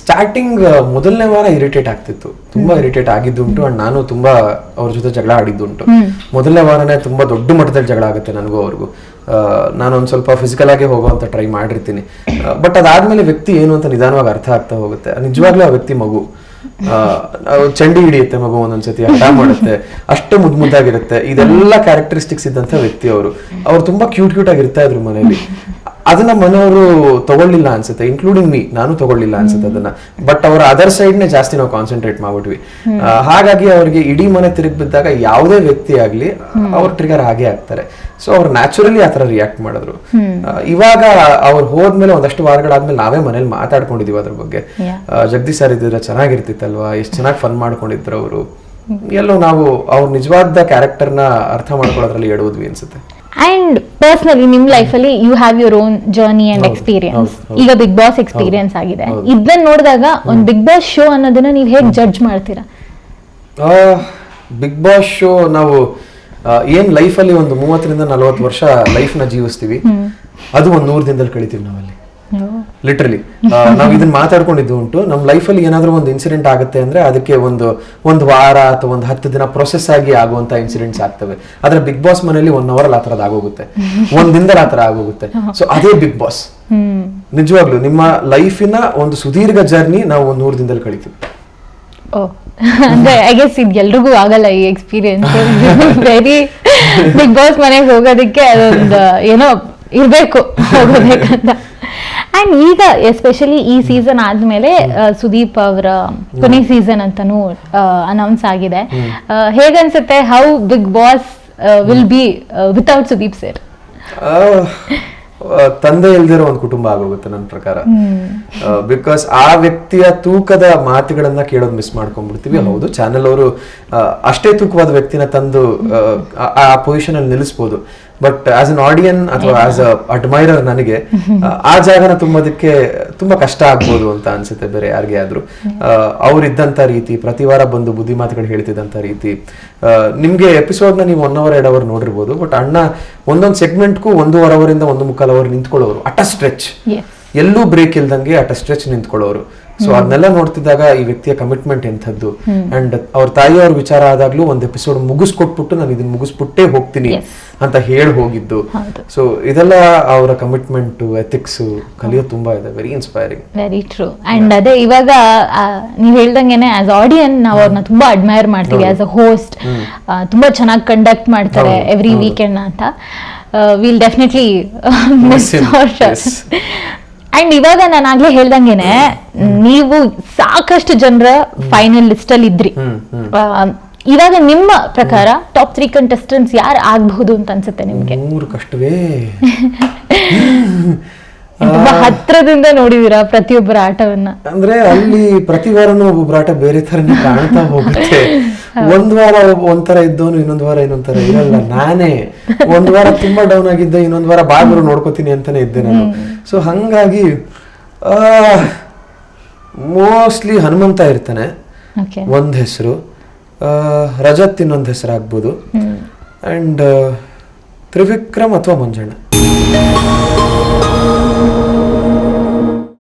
Starting ಮೊದಲನೇ ವಾರ irritate ಆಗ್ತಿತ್ತು. ತುಂಬಾ ಇರಿಟೇಟ್ ಆಗಿದ್ದುಂಟು ಅಂಡ್ ನಾನು ತುಂಬಾ ಅವ್ರ ಜೊತೆ ಜಗಳ ಆಡಿದ್ದುಂಟು ಮೊದಲನೇ ವಾರನೇ ತುಂಬಾ ದೊಡ್ಡ ಮಟ್ಟದಲ್ಲಿ ಜಗಳ ಆಗುತ್ತೆ ನನಗೂ ಅವ್ರಿಗೂ. ನಾನು ಒಂದ್ ಸ್ವಲ್ಪ ಫಿಸಿಕಲ್ ಆಗಿ ಹೋಗುವಂತ ಟ್ರೈ ಮಾಡಿರ್ತೀನಿ. ಬಟ್ ಅದಾದ್ಮೇಲೆ ವ್ಯಕ್ತಿ ಏನು ಅಂತ ನಿಧಾನವಾಗಿ ಅರ್ಥ ಆಗ್ತಾ ಹೋಗುತ್ತೆ. ನಿಜವಾಗ್ಲೂ ಆ ವ್ಯಕ್ತಿ ಮಗು. ಚಂಡಿ ಹಿಡಿಯುತ್ತೆ ಮಗು ಒಂದೊಂದ್ಸತಿ ಹಠ ಮಾಡುತ್ತೆ ಅಷ್ಟು ಮುದ್ ಮುದ್ದಾಗಿರುತ್ತೆ. ಇದೆಲ್ಲ ಕ್ಯಾರೆಕ್ಟರಿಸ್ಟಿಕ್ಸ್ ಇದ್ದಂತ ವ್ಯಕ್ತಿ ಅವರು. ಅವ್ರು ತುಂಬಾ ಕ್ಯೂಟ್ ಕ್ಯೂಟ್ ಆಗಿರ್ತಾ ಇದ್ರು ಮನೇಲಿ. ಅದನ್ನ ಮನೆಯವರು ತಗೊಳ್ಳಿಲ್ಲ ಅನ್ಸುತ್ತೆ ಇನ್ಕ್ಲೂಡಿಂಗ್ ಮೀ ನಾನು ತಗೊಳ್ಳಿಲ್ಲ ಅನ್ಸುತ್ತೆ ಅದನ್ನ. ಬಟ್ ಅವರ ಅದರ್ ಸೈಡ್ ನೇ ಜಾಸ್ತಿ ನಾವು ಕಾನ್ಸಂಟ್ರೇಟ್ ಮಾಡ್ಬಿಟ್ವಿ. ಹಾಗಾಗಿ ಅವರಿಗೆ ಇಡೀ ಮನೆ ತಿರುಗಿ ಬಿದ್ದಾಗ ಯಾವುದೇ ವ್ಯಕ್ತಿ ಆಗ್ಲಿ ಅವ್ರ ಟ್ರಿಗರ್ ಹಾಗೆ ಆಗ್ತಾರೆ. ಸೊ ಅವ್ರು ನ್ಯಾಚುರಲಿ ಆತರ ರಿಯಾಕ್ಟ್ ಮಾಡಿದ್ರು. ಆ, ಇವಾಗ ಅವ್ರು ಹೋದ್ಮೇಲೆ ಒಂದಷ್ಟು ವಾರಗಳಾದ್ಮೇಲೆ ನಾವೇ ಮನೇಲಿ ಮಾತಾಡ್ಕೊಂಡಿದೀವಿ ಅದ್ರ ಬಗ್ಗೆ. ಆ, ಜಗದೀಶ್ ಸರ್ ಇದ್ರೆ ಚೆನ್ನಾಗಿರ್ತಿತ್ತಲ್ವಾ? ಎಷ್ಟು ಚೆನ್ನಾಗಿ ಫನ್ ಮಾಡ್ಕೊಂಡಿದ್ರು ಅವರು. ಎಲ್ಲೋ ನಾವು ಅವ್ರ ನಿಜವಾದ ಕ್ಯಾರೆಕ್ಟರ್ನ ಅರ್ಥ ಮಾಡ್ಕೊಳ್ಳೋದ್ರಲ್ಲಿ ಎಡುವುದ್ವಿ ಅನ್ಸುತ್ತೆ. ಅಂಡ್ ಪರ್ಸ್ನಲಿ ನಿಮ್ ಲೈಫಲ್ಲಿ you have your own journey and ಹೌದು, ಎಕ್ಸ್ಪೀರಿಯನ್ಸ್. ಈಗ ಬಿಗ್ ಬಾಸ್ ಎಕ್ಸ್ಪೀರಿಯನ್ಸ್ ಆಗಿದೆ. ಇದನ್ನ ನೋಡಿದಾಗ ಒಂದು ಬಿಗ್ ಬಾಸ್ ಶೋ ಅನ್ನೋದನ್ನ ನೀವು ಹೇಗೆ ಜಡ್ಜ್ ಮಾಡ್ತೀರಾ? ಬಿಗ್ ಬಾಸ್ ಶೋ ನಾವು ಏನ್ ಲೈಫಲ್ಲಿ ಒಂದು ಮೂವತ್ತರಿಂದ ನಲವತ್ತು ವರ್ಷ ಲೈಫ್ನ ಜೀವಿಸ್ತೀವಿ. ಅದು ಒಂದು ನೂರು ದಿನದಲ್ಲಿ ಕಳಿತೀವಿ ನಾವಲ್ಲಿ. ಲಿಟ್ರಲಿ ನಾವು ಇದನ್ನ ಮಾತಾಡ್ಕೊಂಡಿದ್ದು ಉಂಟು. ನಮ್ಮ ಲೈಫಲ್ಲಿ ಏನಾದ್ರೂ ಒಂದು ಇನ್ಸಿಡೆಂಟ್ ಆಗುತ್ತೆ ಅಂದ್ರೆ ಅದಕ್ಕೆ ಒಂದು ಒಂದು ವಾರ ಅಥವಾ ಒಂದು ಹತ್ತು ದಿನ ಪ್ರೊಸೆಸ್ ಆಗಿ ಆಗುವಂತ ಇನ್ಸಿಡೆಂಟ್ಸ್ ಆಗ್ತವೆ. ಆದ್ರೆ ಬಿಗ್ ಬಾಸ್ ಮನೆಯಲ್ಲಿ ಒನ್ ಅವರ್ ಆ ಥರದ್ದು ಆಗೋಗುತ್ತೆ. ಒಂದ್ ದಿನದಲ್ಲಿ ಆ ಥರ ಆಗೋಗುತ್ತೆ. ಸೊ ಅದೇ ಬಿಗ್ ಬಾಸ್ ನಿಜವಾಗ್ಲು ನಿಮ್ಮ ಲೈಫಿನ ಒಂದು ಸುದೀರ್ಘ ಜರ್ನಿ ನಾವು ಒಂದು ನೂರು ದಿನದಲ್ಲಿ ಕಳಿತೀವಿ. ಅಂದ್ರೆ ಐ ಗೆಸ್ ಇದು ಎಲ್ರಿಗೂ ಆಗಲ್ಲ ಈ ಎಕ್ಸ್ಪೀರಿಯನ್ಸ್ ವೆರಿ ಬಿಗ್ ಬಾಸ್ ಮನೆಗೆ ಹೋಗೋದಕ್ಕೆ ಅದೊಂದು ಏನೋ ಇರ್ಬೇಕು ಹೋಗೋಬೇಕಂತ. ಅಂಡ್ ಈಗ ಎಸ್ಪೆಷಲಿ ಈ ಸೀಸನ್ ಆದಮೇಲೆ ಸುದೀಪ್ ಅವರ ಕೊನೆ ಸೀಸನ್ ಅಂತನೂ ಅನೌನ್ಸ್ ಆಗಿದೆ. ಹೇಗನ್ಸುತ್ತೆ how Bigg Boss will be without Sudeep sir ತಂದೆ ಇಲ್ದಿರೋ ಒಂದು ಕುಟುಂಬ ಆಗೋಗುತ್ತೆ ನನ್ನ ಪ್ರಕಾರ. ಬಿಕಾಸ್ ಆ ವ್ಯಕ್ತಿಯ ತೂಕದ ಮಾತುಗಳನ್ನ ಕೇಳೋದು ಮಿಸ್ ಮಾಡ್ಕೊಂಡ್ಬಿಡ್ತೀವಿ. ಹೌದು ಚಾನೆಲ್ ಅವರು ಅಷ್ಟೇ ತೂಕವಾದ ವ್ಯಕ್ತಿನ ತಂದು ಆ, ಆ ಪೊಸಿಷನ್ ಅಲ್ಲಿ ನಿಲ್ಲಿಸ್ಬೋದು. ಬಟ್ ಆಸ್ ಅನ್ ಆಡಿಯನ್ ಅಥವಾ ಆಸ್ ಅ ಅಡ್ಮೈರರ್ ನನಗೆ ಆ, ಜಾಗನ ತುಂಬೋದಕ್ಕೆ ತುಂಬಾ ಕಷ್ಟ ಆಗ್ಬೋದು ಅಂತ ಅನ್ಸುತ್ತೆ ಬೇರೆ ಯಾರಿಗೆ ಆದ್ರೂ. ಅವ್ರಿದ್ದಂತ ರೀತಿ ಪ್ರತಿ ವಾರ ಬಂದು ಬುದ್ಧಿ ಮಾತುಗಳು ಹೇಳ್ತಿದ್ದಂತ ರೀತಿ ನಿಮ್ಗೆ ಎಪಿಸೋಡ್ನ ನೀವು ಒನ್ ಅವರ್ ಎರಡು ಅವರ್ ನೋಡಿರ್ಬೋದು ಬಟ್ ಅಣ್ಣ ಒಂದೊಂದು ಸೆಗ್ಮೆಂಟ್ಗೂ ಒಂದೂವರೆ ಅವರಿಂದ ಒಂದು ಮುಕ್ಕಾಲು ಅವರ್ ನಿಂತ್ಕೊಳ್ಳೋರು ಅಟ ಸ್ಟ್ರೆಚ್ ಎಸ್ ಎಲ್ಲೂ ಬ್ರೇಕ್ ಇಲ್ದಂಗೆ ಅಟ್ ಸ್ಟ್ರೆಚ್ ನಿಂತ್ಕೊಳ್ಳೋರು. ಸೊ ಅದನ್ನೆಲ್ಲ ನೋಡ್ತಿದ್ದಾಗ ಈ ವ್ಯಕ್ತಿಯ ಕಮಿಟ್ಮೆಂಟ್ ಎಂಥದ್ದು. ಅಂಡ್ ಅವ್ರ ತಾಯಿಯವ್ರ ವಿಚಾರ ಆದಾಗ್ಲೂ ಒಂದ್ ಎಪಿಸೋಡ್ ಮುಗಿಸ್ಕೊಟ್ಬಿಟ್ಟು ನಾನು ಇದನ್ನ ಮುಗಿಸ್ಬಿಟ್ಟೇ ಹೋಗ್ತೀನಿ ಅಂತ ಹೇಳಿ ಹೋಗಿದ್ದು. ಸೊ ಇದೆಲ್ಲ ಅವರ ಕಮಿಟ್ಮೆಂಟ್ ಎಥಿಕ್ಸ್ ಕಲಿಯೋ ತುಂಬಾ ಇದೆ. Very inspiring very true and ಅದೇ ಇವಾಗ ನೀವು ಹೇಳ್ದಂಗೆನೆ ಆಸ್ ಆಡಿಯನ್ ನಾವು ಅವ್ರನ್ನ ತುಂಬಾ ಅಡ್ಮೈರ್ ಮಾಡ್ತೀವಿ ಆಸ್ ಅ ಹೋಸ್ಟ್ ತುಂಬಾ ಚೆನ್ನಾಗಿ ಕಂಡಕ್ಟ್ ಮಾಡ್ತಾರೆ ಎವ್ರಿ ವೀಕೆಂಡ್ ಅಂತ. Will definitely miss. ಅಂಡ್ ಇವಾಗ ನಾನು ಆಗ್ಲೇ ಹೇಳ್ದಂಗೆನೆ ನೀವು ಸಾಕಷ್ಟು ಜನರ ಫೈನಲ್ ಲಿಸ್ಟ್ ಅಲ್ಲಿ ಇದ್ರಿ. ಇವಾಗ ನಿಮ್ಮ ಪ್ರಕಾರ ಟಾಪ್ ತ್ರೀ ಕಂಟೆಸ್ಟೆಂಟ್ಸ್ ಯಾರು ಆಗಬಹುದು ಅಂತ ಅನ್ಸುತ್ತೆ ನಿಮ್ಗೆ? ಮೂರು ಕಷ್ಟವೇ. ತುಂಬಾ ಹತ್ರದಿಂದ ನೋಡಿದೀರಾ ಪ್ರತಿಯೊಬ್ಬರ ಆಟವನ್ನ? ಅಂದ್ರೆ ಅಲ್ಲಿ ಪ್ರತಿ ವಾರನೂ ಒಬ್ಬೊಬ್ರ ಆಟ ಬೇರೆ ತರನೇ ಕಾಣ್ತಾ ಹೋಗುತ್ತೆ. ಒಂದ್ ವಾರ ಒಂಥರ ಇದ್ದವನು ಇನ್ನೊಂದ್ ವಾರ ಇನ್ನೊಂದ್ ತರ ಇರಲ್ಲ. ನಾನೇ ಒಂದ್ ವಾರ ತುಂಬಾ ಡೌನ್ ಆಗಿದ್ದೆ ಇನ್ನೊಂದ್ ವಾರ ಬಾಗಿಲು ನೋಡ್ಕೋತೀನಿ ಅಂತಾನೆ ಇದ್ದೆ ನಾನು. ಸೊ ಹಂಗಾಗಿ ಮೋಸ್ಟ್ಲಿ ಹನುಮಂತ ಇರ್ತಾನೆ. ಒಂದ್ ಹೆಸರು. ರಜತ್ ಇನ್ನೊಂದ್ ಹೆಸರು ಆಗ್ಬೋದು ಅಂಡ್ ತ್ರಿವಿಕ್ರಮ್ ಅಥವಾ ಮಂಜಣ್ಣ.